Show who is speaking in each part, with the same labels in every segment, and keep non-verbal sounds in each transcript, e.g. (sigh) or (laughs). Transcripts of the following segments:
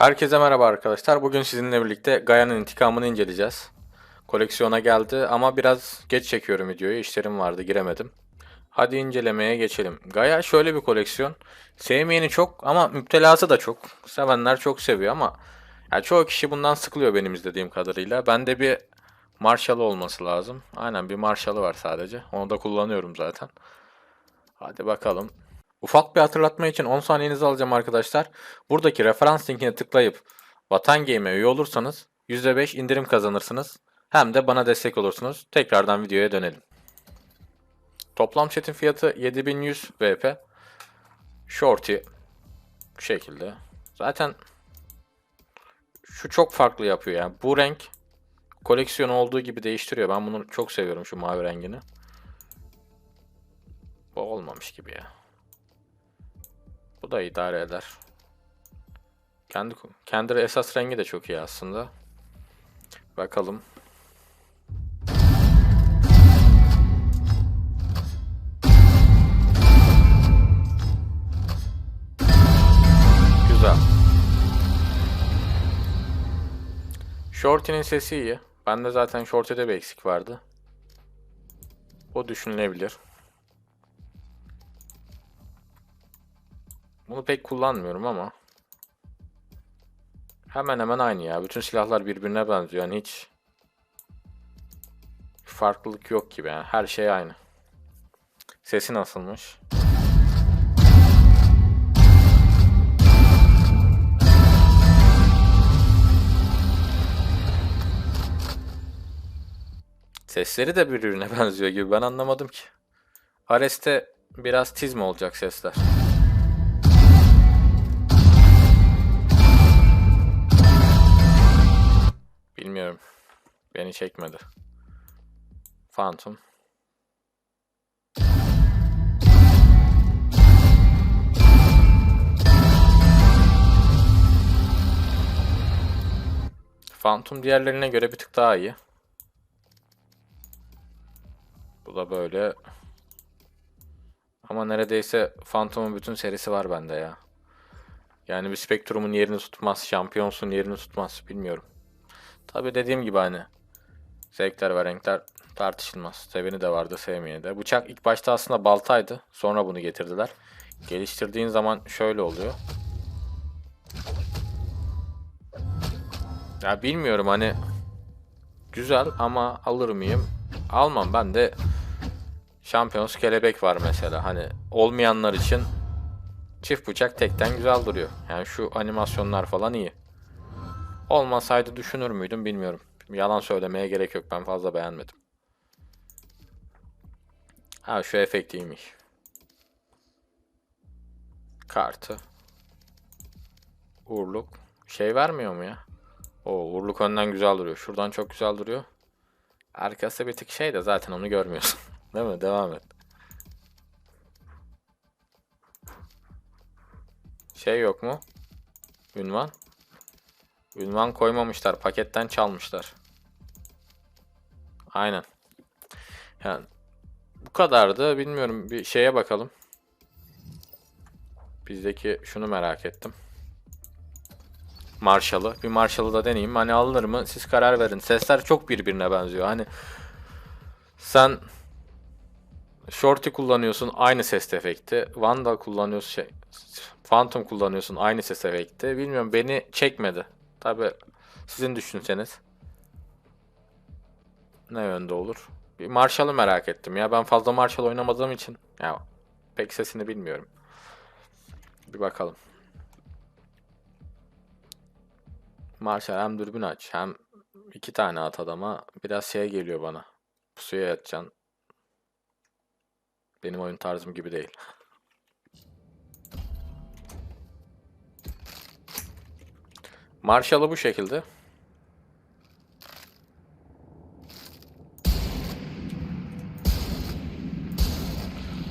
Speaker 1: Herkese merhaba arkadaşlar. Bugün sizinle birlikte Gaia'nın intikamını inceleyeceğiz. Koleksiyona geldi ama biraz geç çekiyorum videoyu. İşlerim vardı giremedim. Hadi incelemeye geçelim. Gaia şöyle bir koleksiyon. Sevmeyeni çok ama müptelası da çok. Sevenler çok seviyor ama ya çoğu kişi bundan sıkılıyor benim izlediğim kadarıyla. Bende bir Marshall'ı olması lazım. Aynen bir Marshall'ı var sadece. Onu da kullanıyorum zaten. Hadi bakalım. Ufak bir hatırlatma için 10 saniyenizi alacağım arkadaşlar. Buradaki referans linkine tıklayıp Vatan Game'e üye olursanız %5 indirim kazanırsınız. Hem de bana destek olursunuz. Tekrardan videoya dönelim. Toplam setin fiyatı 7100 VP. Shorty bu şekilde. Zaten şu çok farklı yapıyor yani. Bu renk koleksiyon olduğu gibi değiştiriyor. Ben bunu çok seviyorum şu mavi rengini. Bu olmamış gibi ya. Bu da idare eder. Kendi kendi esas rengi de çok iyi aslında. Bakalım. Güzel. Shorty'nin sesi iyi. Bende zaten Shorty'de bir eksik vardı. O düşünülebilir. Bunu pek kullanmıyorum ama hemen hemen aynı ya. Bütün silahlar birbirine benziyor. Yani hiç farklılık yok gibi yani. Her şey aynı. Sesi nasılmış? Sesleri de birbirine (laughs) benziyor gibi. Ben anlamadım ki. Ares'te biraz tiz mi olacak sesler? Beni çekmedi. Phantom. Phantom diğerlerine göre bir tık daha iyi. Bu da böyle. Ama neredeyse Phantom'un bütün serisi var bende ya. Yani bir Spectrum'un yerini tutmaz, Champions'un yerini tutmaz bilmiyorum. Tabi dediğim gibi hani zevkler ve renkler tartışılmaz. Seveni de vardı, sevmeyeni de. Bıçak ilk başta aslında baltaydı. Sonra bunu getirdiler. Geliştirdiğin zaman şöyle oluyor. Ya bilmiyorum hani güzel ama alır mıyım? Almam ben de Champions kelebek var mesela. Hani olmayanlar için çift bıçak tekten güzel duruyor. Yani şu animasyonlar falan iyi. Olmasaydı düşünür müydüm bilmiyorum. Yalan söylemeye gerek yok. Ben fazla beğenmedim. Ha şu efekt iyiymiş. Kartı. Uğurluk. Şey vermiyor mu ya? O uğurluk önden güzel duruyor. Şuradan çok güzel duruyor. Arkası bir tık şey de zaten onu görmüyorsun. (laughs) Değil mi? Devam et. Şey yok mu? Ünvan. Ünvan koymamışlar. Paketten çalmışlar. Aynen. Yani bu kadardı. Bilmiyorum. Bir şeye bakalım. Bizdeki şunu merak ettim. Marshall'ı. Bir Marshall'ı da deneyeyim. Hani alınır mı? Siz karar verin. Sesler çok birbirine benziyor. Hani sen Shorty kullanıyorsun aynı ses efekti. Vandal kullanıyorsun şey Phantom kullanıyorsun aynı ses efekti. Bilmiyorum beni çekmedi. Tabi sizin düşünseniz ne yönde olur? Bir Marshall'ı merak ettim ya. Ben fazla Marshall oynamadığım için ya pek sesini bilmiyorum. Bir bakalım. Marshall hem dürbün aç hem iki tane at adama biraz şey geliyor bana. Pusuya yatacaksın. Benim oyun tarzım gibi değil. (laughs) Marshall'ı bu şekilde.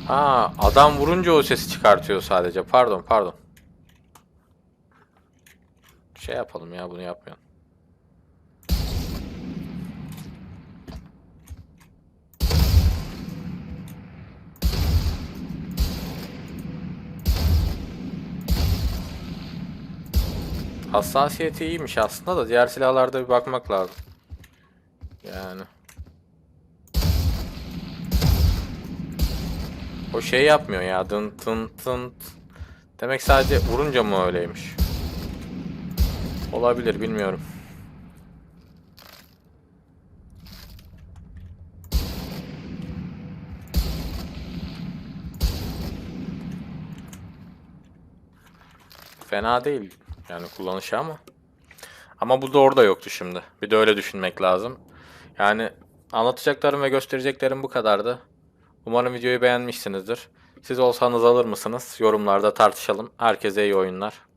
Speaker 1: Ha, adam vurunca o sesi çıkartıyor sadece. Pardon, pardon. Şey yapalım ya, bunu yapmayalım. Hassasiyeti iyiymiş aslında da diğer silahlarda bir bakmak lazım. Yani. O şey yapmıyor ya. Dın tın tın. Demek sadece vurunca mı öyleymiş? Olabilir bilmiyorum. Fena değil yani kullanışı ama. Ama bu da orada yoktu şimdi. Bir de öyle düşünmek lazım. Yani anlatacaklarım ve göstereceklerim bu kadardı. Umarım videoyu beğenmişsinizdir. Siz olsanız alır mısınız? Yorumlarda tartışalım. Herkese iyi oyunlar.